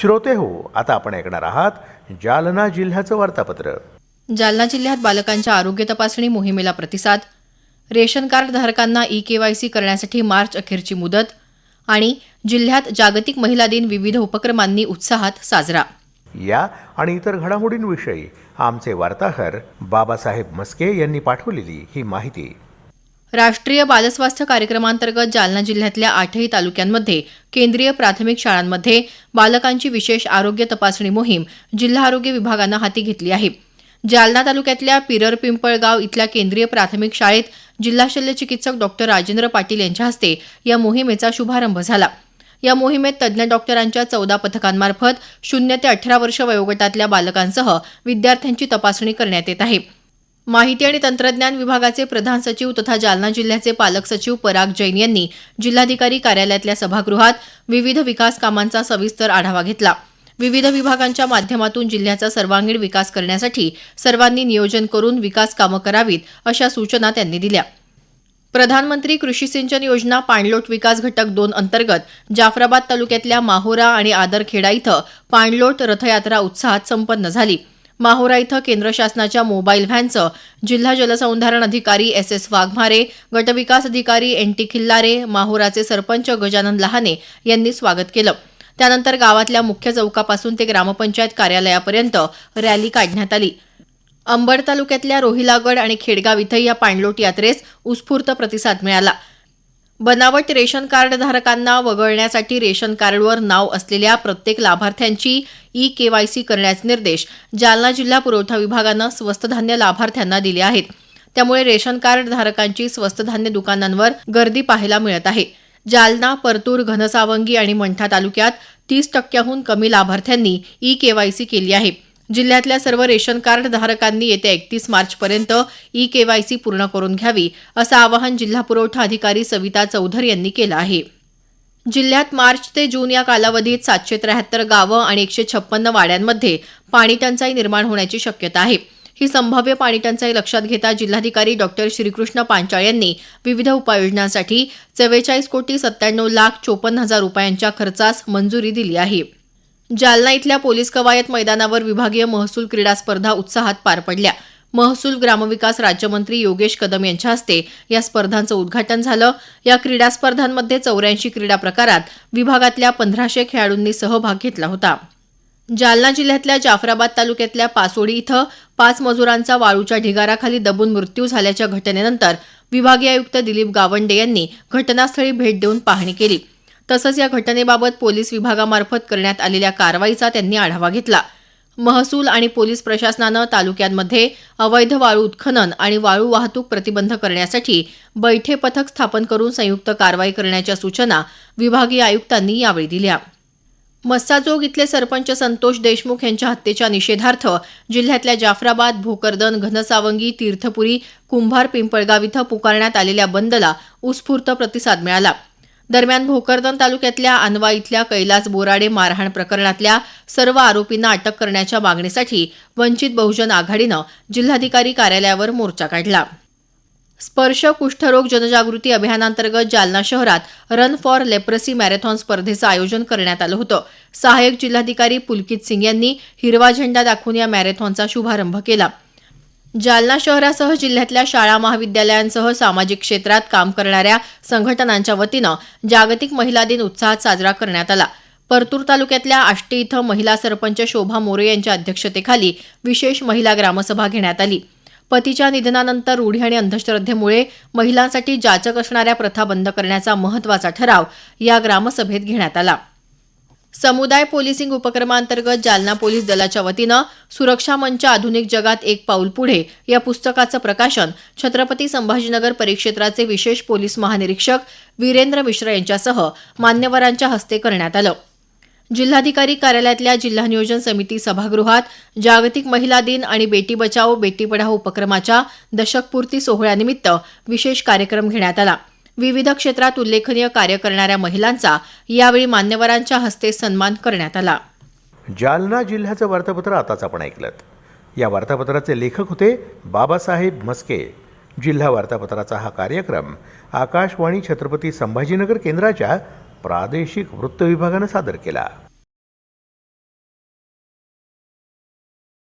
श्रोते हो आता आपण ऐकणार आहात जालना जिल्ह्याचं वार्तापत्र. जालना जिल्ह्यात बालकांच्या आरोग्य तपासणी मोहिमेला प्रतिसाद रेशन कार्ड धारकांना ई केवायसी करण्यासाठी मार्च अखेरची मुदत आणि जिल्ह्यात जागतिक महिला दिन विविध उपक्रमांनी उत्साहात साजरा. या आणि इतर घडामोडींविषयी आमचे वार्ताहर बाबासाहेब मस्के यांनी पाठवलेली ही माहिती. राष्ट्रीय बालस्वास्थ्य कार्यक्रमांतर्गत जालना जिल्ह्यातल्या आठही तालुक्यांमध्ये केंद्रीय प्राथमिक शाळांमध्ये बालकांची विशेष आरोग्य तपासणी मोहीम जिल्हा आरोग्य विभागानं हाती घेतली आहे. जालना तालुक्यातल्या पिरर पिंपळगाव इथल्या केंद्रीय प्राथमिक शाळेत जिल्हा शल्य चिकित्सक डॉक्टर राजेंद्र पाटील यांच्या हस्ते या मोहिमेचा शुभारंभ झाला. या मोहिमेत तज्ज्ञ डॉक्टरांच्या चौदा पथकांमार्फत शून्य ते अठरा वर्ष वयोगटातल्या बालकांसह विद्यार्थ्यांची तपासणी करण्यात येत आहे. माहिती आणि तंत्रज्ञान विभागाचे प्रधान सचिव तथा जालना जिल्ह्याचे पालक सचिव पराग जैन यांनी जिल्हाधिकारी कार्यालयातल्या सभागृहात विविध विकास कामांचा सविस्तर आढावा घेतला. विविध विभागांच्या माध्यमातून जिल्ह्याचा सर्वांगीण विकास करण्यासाठी सर्वांनी नियोजन करून विकास कामं करावीत अशा सूचना त्यांनी दिल्या. प्रधानमंत्री कृषी सिंचन योजना पाणलोट विकास घटक दोन अंतर्गत जाफराबाद तालुक्यातल्या माहोरा आणि आदरखेडा इथं पाणलोट रथयात्रा उत्साहात संपन्न झाली. माहोरा इथं केंद्र शासनाच्या मोबाईल व्हॅनचं जिल्हा जलसंधारण अधिकारी एस एस वाघमारे गटविकास अधिकारी एन टी खिल्लारे माहोराचे सरपंच गजानन लहाने यांनी स्वागत केलं. त्यानंतर गावातल्या मुख्य चौकापासून ते ग्रामपंचायत कार्यालयापर्यंत रॅली काढण्यात आली. अंबड तालुक्यातल्या रोहिलागड आणि खेडगाव इथंही या पाणलोट यात्रेस उत्स्फूर्त प्रतिसाद मिळाला. बनावट रेशन कार्ड धारकांना वगळण्यासाठी रेशन कार्डवर नाव असलेल्या प्रत्येक लाभार्थ्यांची ई केवायसी करण्याचे निर्देश जालना जिल्हा पुरवठा विभागानं स्वस्त धान्य लाभार्थ्यांना दिले आहेत. त्यामुळे रेशन कार्ड धारकांची स्वस्त धान्य दुकानांवर गर्दी पाहायला मिळत आहे. जालना परतूर घनसावंगी आणि मंठा तालुक्यात तीस टक्क्याहून कमी लाभार्थ्यांनी ई केवायसी केली आहे. जिल्ह्यातल्या सर्व रेशन कार्ड धारकांनी येत्या एकतीस मार्चपर्यंत ई केवायसी पूर्ण करून घ्यावी असं आवाहन जिल्हा पुरवठा अधिकारी सविता चौधर यांनी केलं आहे. जिल्ह्यात मार्च ते जून या कालावधीत सातशे त्र्याहत्तर गावं आणि एकशे छप्पन्न वाड्यांमध्ये पाणी टंचाई निर्माण होण्याची शक्यता आहे. ही संभाव्य पाणी टंचाई लक्षात घेता जिल्हाधिकारी डॉक्टर श्रीकृष्ण पांचाळ यांनी विविध उपाययोजनांसाठी चव्वेचाळीस कोटी सत्त्याण्णव लाख चोपन्न हजार रुपयांच्या खर्चास मंजुरी दिली आहे. जालना इथल्या पोलीस कवायत मैदानावर विभागीय महसूल क्रीडा स्पर्धा उत्साहात पार पडल्या. महसूल ग्रामविकास राज्यमंत्री योगेश कदम यांच्या हस्ते या स्पर्धांचं उद्घाटन झालं. या क्रीडा स्पर्धांमध्ये चौऱ्याऐंशी क्रीडा प्रकारात विभागातल्या पंधराशे खेळाडूंनी सहभाग घेतला होता. जालना जिल्ह्यातल्या जाफराबाद तालुक्यातल्या पासोडी इथं पाच मजुरांचा वाळूच्या ढिगाराखाली दबून मृत्यू झाल्याच्या घटनेनंतर विभागीय आयुक्त दिलीप गावंडे यांनी घटनास्थळी भेट देऊन पाहणी केली. तसंच या घटनेबाबत पोलीस विभागामार्फत करण्यात आलेल्या कारवाईचा त्यांनी आढावा घेतला. महसूल आणि पोलीस प्रशासनानं तालुक्यांमध्ये अवैध वाळू उत्खनन आणि वाळू वाहतूक प्रतिबंध करण्यासाठी बैठे पथक स्थापन करून संयुक्त कारवाई करण्याच्या सूचना विभागीय आयुक्तांनी यावेळी दिल्या. मस्साजोग इथले सरपंच संतोष देशमुख यांच्या हत्येच्या निषेधार्थ जिल्ह्यातल्या जाफराबाद भोकरदन घनसावंगी तीर्थपुरी कुंभार पिंपळगाव इथं पुकारण्यात आलेल्या बंदला उत्स्फूर्त प्रतिसाद मिळाला. दरम्यान भोकरदन तालुक्यातल्या अनवा इथल्या कैलास बोराडे मारहाण प्रकरणातल्या सर्व आरोपींना अटक करण्याच्या मागणीसाठी वंचित बहुजन आघाडीनं जिल्हाधिकारी कार्यालयावर मोर्चा काढला. स्पर्श कुष्ठरोग जनजागृती अभियानांतर्गत जालना शहरात रन फॉर लेप्रसी मॅरेथॉन स्पर्धेचं आयोजन करण्यात आलं होतं. सहाय्यक जिल्हाधिकारी पुलकित सिंग यांनी हिरवा झेंडा दाखवून या मॅरेथॉनचा शुभारंभ केला. जालना शहरासह जिल्ह्यातल्या शाळा महाविद्यालयांसह सामाजिक क्षेत्रात काम करणाऱ्या संघटनांच्या वतीनं जागतिक महिला दिन उत्साहात साजरा करण्यात आला. परतूर तालुक्यातल्या आष्टी इथं महिला सरपंच शोभा मोरे यांच्या अध्यक्षतेखाली विशेष महिला ग्रामसभा घेण्यात आली. पतीच्या निधनानंतर रूढी आणि अंधश्रद्धेमुळे महिलांसाठी जाचक असणाऱ्या प्रथा बंद करण्याचा महत्त्वाचा ठराव या ग्रामसभेत घेण्यात आला. समुदाय पोलिसिंग उपक्रमांतर्गत जालना पोलीस दलाच्या वतीनं सुरक्षा मंच आधुनिक जगात एक पाऊल पुढे या पुस्तकाचं प्रकाशन छत्रपती संभाजीनगर परिक्षेत्राचे विशेष पोलीस महानिरीक्षक वीरेंद्र मिश्र यांच्यासह मान्यवरांच्या हस्ते करण्यात आलं. जिल्हाधिकारी कार्यालयातल्या जिल्हा नियोजन समिती सभागृहात जागतिक महिला दिन आणि बेटी बचाओ बेटी पढाओ उपक्रमाच्या दशकपूर्ती सोहळ्यानिमित्त विशेष कार्यक्रम घेण्यात आला. विविध क्षेत्रात उल्लेखनीय कार्य करणाऱ्या महिलांचा यावेळी मान्यवरांच्या हस्ते सन्मान करण्यात आला. जालना जिल्ह्याचं वार्तापत्र आताच आपण ऐकलं या वार्तापत्राचे लेखक होते बाबासाहेब म्हस्के. जिल्हा वार्तापत्राचा हा कार्यक्रम आकाशवाणी छत्रपती संभाजीनगर केंद्राच्या प्रादेशिक वृत्त विभागानं सादर केला.